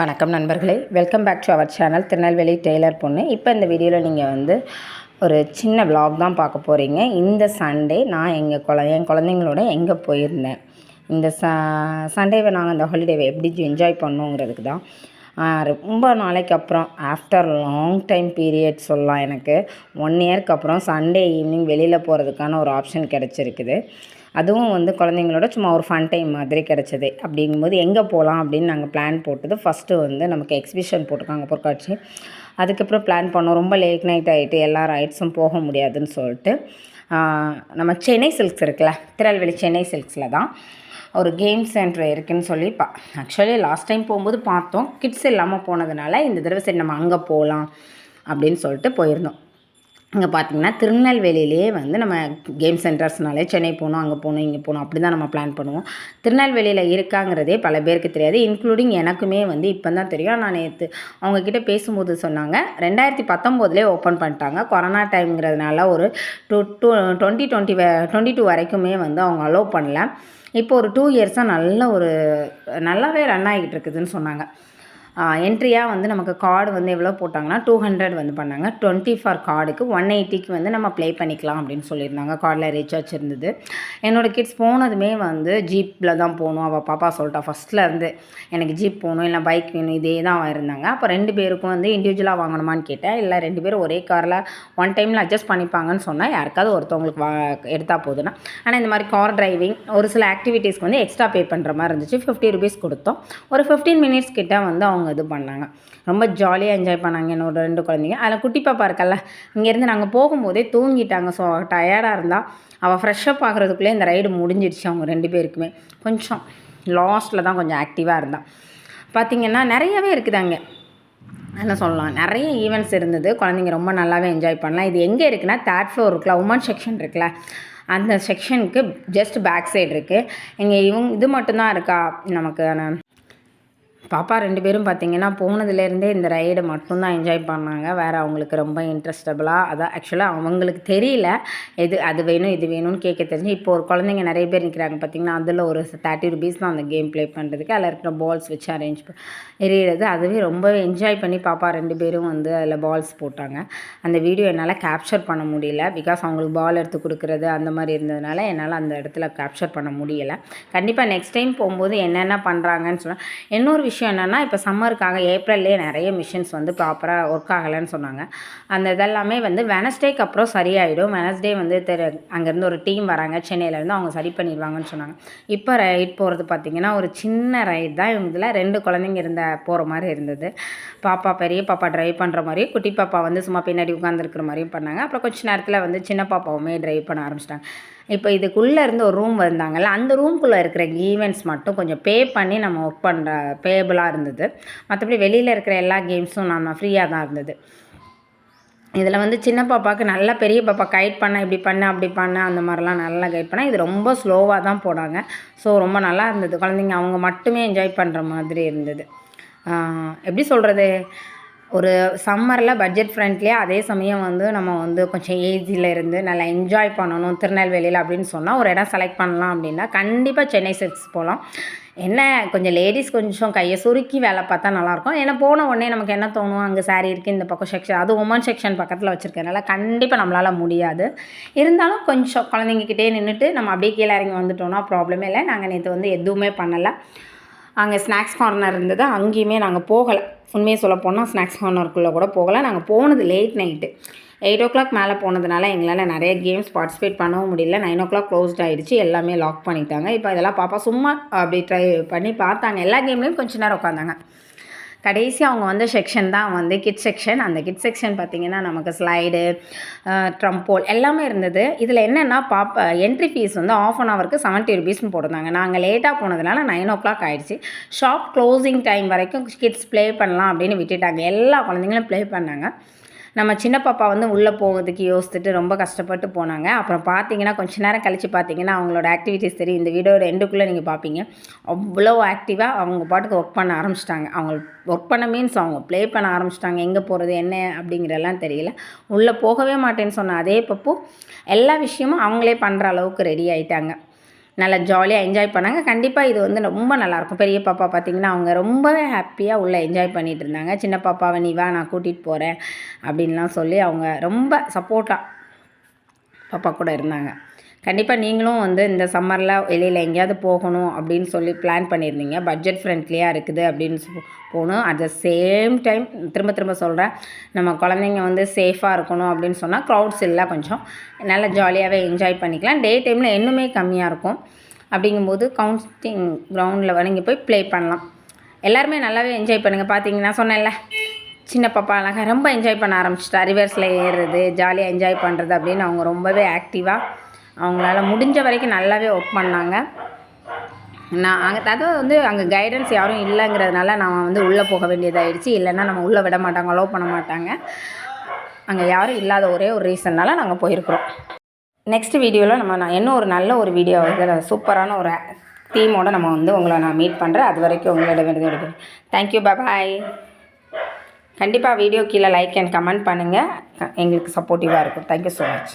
வணக்கம் நண்பர்களே. Welcome back to our channel Tirunelveli tailor பொண்ணு. இப்போ இந்த வீடியோவில் நீங்கள் வந்து ஒரு சின்ன vlog தான் பார்க்க போகிறீங்க இந்த சண்டே நான் எங்கள் குழ என் குழந்தைங்களோட எங்கே போயிருந்தேன்? இந்த ச சண்டேவை நாங்கள் அந்த ஹாலிடேவை எப்படி என்ஜாய் பண்ணோங்கிறதுக்கு தான். ரொம்ப நாளைக்கு அப்புறம் ஆஃப்டர் லாங் டைம் பீரியட் சொல்லலாம் எனக்கு. ஒன் இயர்க்கு அப்புறம் சண்டே ஈவினிங் வெளியில் போகிறதுக்கான ஒரு ஆப்ஷன் கிடச்சிருக்குது. அதுவும் வந்து குழந்தைங்களோட சும்மா ஒரு ஃபன் டைம் மாதிரி கிடச்சிது. அப்படிங்கும்போது எங்கே போகலாம் அப்படின்னு நாங்கள் பிளான் போட்டது. ஃபஸ்ட்டு வந்து நமக்கு எக்ஸிபிஷன் போட்டிருக்காங்க பொருட்காட்சி. அதுக்கப்புறம் பிளான் பண்ணோம். ரொம்ப லேட் நைட் ஆகிட்டு எல்லா ரைட்ஸும் போக முடியாதுன்னு சொல்லிட்டு நம்ம சென்னை சில்க்ஸ் இருக்குல்ல திருநெல்வேலி சென்னை சில்க்ஸில் தான். ஒரு கேம் சென்டர் இருக்குதுன்னு சொல்லி பா ஆக்சுவலி லாஸ்ட் டைம் போகும்போது பார்த்தோம். கிட்ஸ் இல்லாமல் போனதுனால இந்த தடவை சரி நம்ம அங்கே போகலாம் அப்படின்னு சொல்லிட்டு போயிருந்தோம். இங்கே பார்த்தீங்கன்னா திருநெல்வேலியிலே வந்து நம்ம கேம் சென்டர்ஸ்னாலே சென்னை போகணும் அங்கே போகணும் இங்கே போகணும் அப்படி தான் நம்ம பிளான் பண்ணுவோம். திருநெல்வேலியில் இருக்காங்கிறதே பல பேருக்கு தெரியாது. இன்க்ளூடிங் எனக்குமே வந்து இப்போ தான் தெரியும் நான் நேற்று அவங்கக்கிட்ட பேசும்போது சொன்னாங்க. ரெண்டாயிரத்தி பத்தொம்போதுலேயே ஓப்பன் பண்ணிட்டாங்க. கொரோனா டைம்ங்கிறதுனால ஒரு two two twenty twenty twenty two வரைக்குமே வந்து அவங்க அலோவ் பண்ணல. இப்போ ஒரு டூ இயர்ஸாக நல்ல ஒரு நல்லாவே ரன் ஆகிட்டு இருக்குதுன்னு சொன்னாங்க. என்ட்ரியாக வந்து நமக்கு கார்டு வந்து எவ்வளோ போட்டாங்கன்னா டூ ஹண்ட்ரட் வந்து பண்ணாங்க. டுவெண்ட்டி ஃபார் கார்டுக்கு ஒன் எயிட்டிக்கு வந்து நம்ம ப்ளே பண்ணிக்கலாம் அப்படின்னு சொல்லியிருந்தாங்க. கார்டில் ரீசார்ஜ் இருந்தது. என்னோடய கிட்ஸ் போனதுமே வந்து ஜீப்பில் தான் போகணும். அவள் பாப்பா சொல்லிட்டா ஃபஸ்ட்டில் இருந்து எனக்கு ஜீப் போகணும் இல்லை பைக் வேணும் இதே தான் இருந்தாங்க. அப்போ ரெண்டு பேருக்கும் வந்து இண்டிவிஜுவலாக வாங்கணுமான்னு கேட்டேன். இல்லை ரெண்டு பேரும் ஒரே காரில் ஒன் டைமில் அட்ஜஸ்ட் பண்ணிப்பாங்கன்னு சொன்னால் யாருக்காவது ஒருத்தவங்களுக்கு வா எடுத்தால் போதுன்னா. ஆனால் இந்த மாதிரி கார் டிரைவிங் ஒரு சில ஆக்டிவிட்டீஸ்க்கு வந்து எக்ஸ்ட்ரா பே பண்ணுற மாதிரி இருந்துச்சு. ஃபிஃப்டி ருபீஸ் கொடுத்தோம். ஒரு ஃபிஃப்டீன் மினிட்ஸ் கிட்டே வந்து அவங்க இது பண்ணாங்க. ரொம்ப ஜாலியாக என்ஜாய் பண்ணாங்க என்னோட ரெண்டு குழந்தைங்க. அதில் குட்டி பாப்பா இருக்கல்ல இங்கேருந்து நாங்கள் போகும்போதே தூங்கிட்டாங்க. ஸோ டயர்டாக இருந்தால் அவள் ஃப்ரெஷ்ஷப் ஆகிறதுக்குள்ளே இந்த ரைடு முடிஞ்சிடுச்சு அவங்க ரெண்டு பேருக்குமே. கொஞ்சம் லாஸ்ட்டில் தான் கொஞ்சம் ஆக்டிவாக இருந்தான் பார்த்திங்கன்னா நிறையவே இருக்குது அங்கே. என்ன சொல்லலாம் நிறைய ஈவெண்ட்ஸ் இருந்தது. குழந்தைங்க ரொம்ப நல்லாவே என்ஜாய் பண்ணலாம். இது எங்கே இருக்குன்னா தேர்ட் ஃப்ளோர் இருக்குல்ல உமன் செக்ஷன் இருக்குல்ல. அந்த செக்ஷனுக்கு ஜஸ்ட் பேக் சைடு இருக்குது இங்கே இவங்க இது மட்டும்தான் இருக்கா நமக்கு பாப்பா ரெண்டு பேரும் பார்த்தீங்கன்னா போனதுலேருந்தே இந்த ரைடு மட்டும்தான் என்ஜாய் பண்ணாங்க. வேறு அவங்களுக்கு ரொம்ப இன்ட்ரெஸ்டபுளாக அதான் ஆக்சுவலாக அவங்களுக்கு தெரியல. எது அது வேணும் இது வேணும்னு கேட்க தெரிஞ்சு இப்போ ஒரு குழந்தைங்க நிறைய பேர் நிற்கிறாங்க பார்த்தீங்கன்னா அதில் ஒரு தேர்ட்டி ருபீஸ் தான் அந்த கேம் ப்ளே பண்ணுறதுக்கு அதில் இருக்கிற பால்ஸ் வச்சு அரேஞ்ச் எறிகிறது அதுவே ரொம்பவே என்ஜாய் பண்ணி பாப்பா ரெண்டு பேரும் வந்து அதில் பால்ஸ் போட்டாங்க. அந்த வீடியோ என்னால் கேப்சர் பண்ண முடியல. பிகாஸ் அவங்களுக்கு பால் எடுத்து கொடுக்குறது அந்த மாதிரி இருந்ததுனால என்னால் அந்த இடத்துல கேப்சர் பண்ண முடியலை. கண்டிப்பாக நெக்ஸ்ட் டைம் போகும்போது என்னென்ன பண்ணுறாங்கன்னு சொன்னால் இன்னொரு விஷயம் என்னென்னா இப்போ சம்மருக்காக ஏப்ரல்லே நிறைய மிஷின்ஸ் வந்து ப்ராப்பராக ஒர்க் ஆகலைன்னு சொன்னாங்க. அந்த இதெல்லாமே வந்து வெனஸ்டேக்கு அப்புறம் சரியாயிடும். வெனஸ்டே வந்து தெரு அங்கேருந்து ஒரு டீம் வராங்க. சென்னையிலேருந்து அவங்க சரி பண்ணிடுவாங்கன்னு சொன்னாங்க. இப்போ ரைட் போகிறது பார்த்திங்கன்னா ஒரு சின்ன ரைட் தான். இவங்க இதில் ரெண்டு குழந்தைங்க இருந்த போகிற மாதிரி இருந்தது. பாப்பா பெரிய பாப்பா ட்ரைவ் பண்ணுற மாதிரியும் குட்டி பாப்பா வந்து சும்மா பின்னாடி உட்காந்துருக்குற மாதிரியும் பண்ணாங்க. அப்புறம் கொஞ்ச நேரத்தில் வந்து சின்ன பாப்பாவுமே ட்ரைவ் பண்ண ஆரம்பிச்சிட்டாங்க. இப்போ இதுக்குள்ளே இருந்து ஒரு ரூம் வந்தாங்கல்ல அந்த ரூம்குள்ளே இருக்கிற ஈவெண்ட்ஸ் மட்டும் கொஞ்சம் பே பண்ணி நம்ம ஒர்க் பண்ணுற பேபிளாக இருந்தது. மற்றபடி வெளியில் இருக்கிற எல்லா கேம்ஸும் நம்ம ஃப்ரீயாக தான் இருந்தது. இதில் வந்து சின்ன பாப்பாவுக்கு நல்லா பெரிய பாப்பா கைட் பண்ண இப்படி பண்ண அப்படி பண்ண அந்த மாதிரிலாம் நல்லா கைட் பண்ண இது ரொம்ப ஸ்லோவாக தான் போனாங்க ஸோ ரொம்ப நல்லா இருந்தது. குழந்தைங்க அவங்க மட்டுமே என்ஜாய் பண்ணுற மாதிரி இருந்தது. எப்படி சொல்கிறது ஒரு சம்மரில் பட்ஜெட் ஃப்ரெண்ட்லியாக அதே சமயம் வந்து நம்ம வந்து கொஞ்சம் ஏஜியில் இருந்து நல்லா என்ஜாய் பண்ணணும் திருநெல்வேலியில் அப்படின்னு சொன்னால் ஒரு இடம் செலக்ட் பண்ணலாம் அப்படின்னா கண்டிப்பாக சென்னை சில்க்ஸ் போகலாம் என்ன கொஞ்சம் லேடிஸ் கொஞ்சம் கையை சுருக்கி வேலை பார்த்தா நல்லாயிருக்கும். ஏன்னா போன உடனே நமக்கு என்ன தோணும்? அங்கே சாரி இருக்குது இந்த பக்கம் செக்ஷன் அது உமன் செக்ஷன் பக்கத்தில் வச்சுருக்கனால கண்டிப்பாக நம்மளால் முடியாது. இருந்தாலும் கொஞ்சம் குழந்தைங்கக்கிட்டே நின்றுட்டு நம்ம அப்படியே கீழே இறங்கி வந்துட்டோம்னா ப்ராப்ளமே இல்லை. நாங்கள் நேற்று வந்து எதுவுமே பண்ணலை. அங்கே ஸ்நாக்ஸ் கார்னர் இருந்தது அங்கேயுமே நாங்கள் போகலை. உண்மையை சொல்ல போனால் ஸ்நாக்ஸ் கார்னருக்குள்ளே கூட போகலை. நாங்கள் போனது late night eight o'clock மேலே போனதுனால எங்களால் நிறைய கேம்ஸ் பார்ட்டிசிபேட் பண்ணவும் முடியல. நைன் ஓ கிளாக் க்ளோஸ்ட் ஆகிடுச்சு எல்லாமே லாக் பண்ணிட்டாங்க. இப்போ இதெல்லாம் பாப்பா சும்மா அப்படி ட்ரை பண்ணி பார்த்தாங்க. எல்லா கேம்லேயும் கொஞ்சம் நேரம் உட்காந்தாங்க கடைசி அவங்க வந்த செக்ஷன் தான் வந்து கிட் செக்ஷன் அந்த கிட் செக்ஷன் பார்த்திங்கன்னா நமக்கு ஸ்லைடு ட்ரம்போல் எல்லாமே இருந்தது. இதில் என்னென்னா பாப்பா என்ட்ரி ஃபீஸ் வந்து ஆஃப் அன் ஹவருக்கு செவன்ட்டி ருபீஸ்னு போட்டிருந்தாங்க. நாங்கள் லேட்டாக போனதுனால நைன் ஓ கிளாக் ஆகிடுச்சு ஷாப் க்ளோசிங் டைம் வரைக்கும் கிட்ஸ் ப்ளே பண்ணலாம் அப்படின்னு விட்டுட்டாங்க. எல்லா குழந்தைங்களும் ப்ளே பண்ணாங்க. நம்ம சின்ன பாப்பா வந்து உள்ளே போகிறதுக்கு யோசிச்சுட்டு ரொம்ப கஷ்டப்பட்டு போனாங்க. அப்புறம் பார்த்தீங்கன்னா கொஞ்ச நேரம் கழித்து பார்த்தீங்கன்னா அவங்களோட ஆக்டிவிட்டீஸ் தெரியும் இந்த வீடியோட எண்டுக்குள்ளே நீங்கள் பார்ப்பீங்க அவ்வளோ ஆக்டிவாக அவங்க பாட்டுக்கு ஒர்க் பண்ண ஆரம்பிச்சிட்டாங்க. அவங்க ஒர்க் பண்ண மீன்ஸ் அவங்க ப்ளே பண்ண ஆரம்பிச்சிட்டாங்க. எங்கே போகிறது என்ன அப்படிங்கிறதெல்லாம் தெரியல. உள்ளே போகவே மாட்டேன்னு சொன்ன அதே பப்போ எல்லா விஷயமும் அவங்களே பண்ணுற அளவுக்கு ரெடி ஆகிட்டாங்க நல்லா ஜாலியாக என்ஜாய் பண்ணாங்க. கண்டிப்பாக இது வந்து ரொம்ப நல்லாயிருக்கும். பெரிய பாப்பா பார்த்திங்கன்னா அவங்க ரொம்பவே ஹாப்பியாக உள்ளே என்ஜாய் பண்ணிகிட்டு இருந்தாங்க. சின்ன பாப்பாவை நீ வா நான் கூட்டிகிட்டு போகிறேன் அப்படின்லாம் சொல்லி அவங்க ரொம்ப சப்போர்ட்டாக பாப்பா கூட இருந்தாங்க. கண்டிப்பாக நீங்களும் வந்து இந்த சம்மரில் வெளியில் எங்கேயாவது போகணும் அப்படின்னு சொல்லி பிளான் பண்ணியிருந்தீங்க. பட்ஜெட் ஃப்ரெண்ட்லியாக இருக்குது அப்படின்னு சொ- போகணும். அட் த சேம் டைம் திரும்ப திரும்ப சொல்கிறேன் நம்ம குழந்தைங்க வந்து சேஃபாக இருக்கணும் அப்படின்னு சொன்னால் க்ரௌட்ஸ் இல்லை கொஞ்சம். நல்லா ஜாலியாகவே என்ஜாய் பண்ணிக்கலாம். டே டைமில் இன்னுமே கம்மியாக இருக்கும். அப்படிங்கும்போது கவுன்சிங் கிரவுண்டில் இங்கே போய் ப்ளே பண்ணலாம். எல்லாருமே நல்லாவே என்ஜாய் பண்ணுங்கள் பார்த்தீங்கன்னா சொன்னேன்ல சின்ன பாப்பா அழகாக ரொம்ப என்ஜாய் பண்ண ஆரம்பிச்சிட்டா. ரிவர்ஸில் ஏறுறது ஜாலியாக என்ஜாய் பண்ணுறது அப்படின்னு அவங்க ரொம்பவே ஆக்டிவாக அவங்களால முடிஞ்ச வரைக்கும் நல்லாவே ஒர்க் பண்ணாங்க. நான் அங்கே அதாவது வந்து அங்கே கைடன்ஸ் யாரும் இல்லைங்கிறதுனால நான் வந்து உள்ளே போக வேண்டியதாகிடுச்சு இல்லைன்னா நம்ம உள்ளே விட மாட்டாங்க அலோவ் பண்ண மாட்டாங்க. அங்கே யாரும் இல்லாத ஒரே ஒரு ரீசன்னால் நாங்கள் போயிருக்கிறோம். நெக்ஸ்ட் வீடியோவில் நம்ம நான் இன்னும் ஒரு நல்ல ஒரு வீடியோ இதில் சூப்பரான ஒரு தீமோடு நம்ம வந்து உங்களை நான் மீட் பண்ணுறேன் அது வரைக்கும் உங்களோட விருது எடுக்கிறேன் தேங்க்யூ பாய் கண்டிப்பாக வீடியோ கீழே லைக் அண்ட் கமெண்ட் பண்ணுங்கள் எங்களுக்கு சப்போர்ட்டிவாக இருக்கும். Thank you so much